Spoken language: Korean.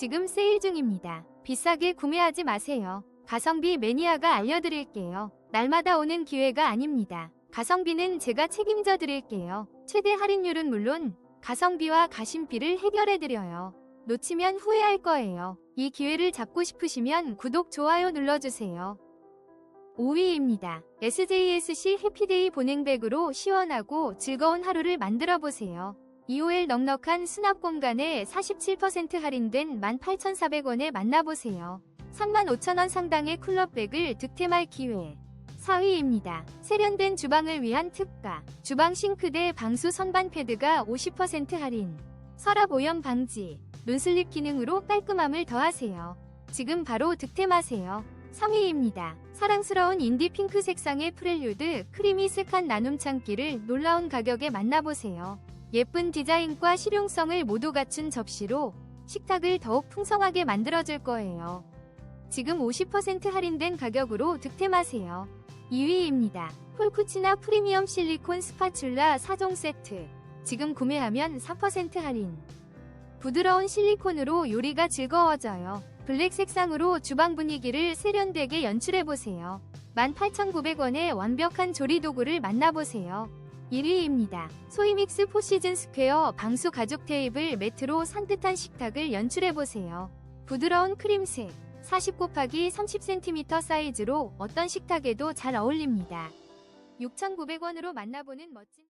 지금 세일 중입니다. 비싸게 구매하지 마세요. 가성비 매니아가 알려드릴게요. 날마다 오는 기회가 아닙니다. 가성비는 제가 책임져 드릴게요. 최대 할인율은 물론 가성비와 가심비를 해결해 드려요. 놓치면 후회할 거예요. 이 기회를 잡고 싶으시면 구독, 좋아요 눌러주세요. 5위입니다. SJSC 해피데이 보냉백으로 시원하고 즐거운 하루를 만들어 보세요. 2호엘 넉넉한 수납 공간에 47% 할인된 18,400원에 만나보세요. 35,000원 상당의 쿨러백을 득템할 기회. 4위입니다. 세련된 주방을 위한 특가. 주방 싱크대 방수 선반 패드가 50% 할인. 서랍 오염 방지. 논슬립 기능으로 깔끔함을 더하세요. 지금 바로 득템하세요. 3위입니다. 사랑스러운 인디 핑크 색상의 프렐류드 크리미 색한 나눔 창기를 놀라운 가격에 만나보세요. 예쁜 디자인과 실용성을 모두 갖춘 접시로 식탁을 더욱 풍성하게 만들어줄 거예요. 지금 50% 할인된 가격으로 득템하세요. 2위입니다. 폴쿠치나 프리미엄 실리콘 스파츌라 4종 세트. 지금 구매하면 4% 할인. 부드러운 실리콘으로 요리가 즐거워져요. 블랙 색상으로 주방 분위기를 세련되게 연출해보세요. 18,900원의 완벽한 조리 도구를 만나보세요. 1위입니다. 소이믹스 포시즌 스퀘어 방수 가죽 테이블 매트로 산뜻한 식탁을 연출해보세요. 부드러운 크림색, 40 곱하기 30cm 사이즈로 어떤 식탁에도 잘 어울립니다. 6,900원으로 만나보는 멋진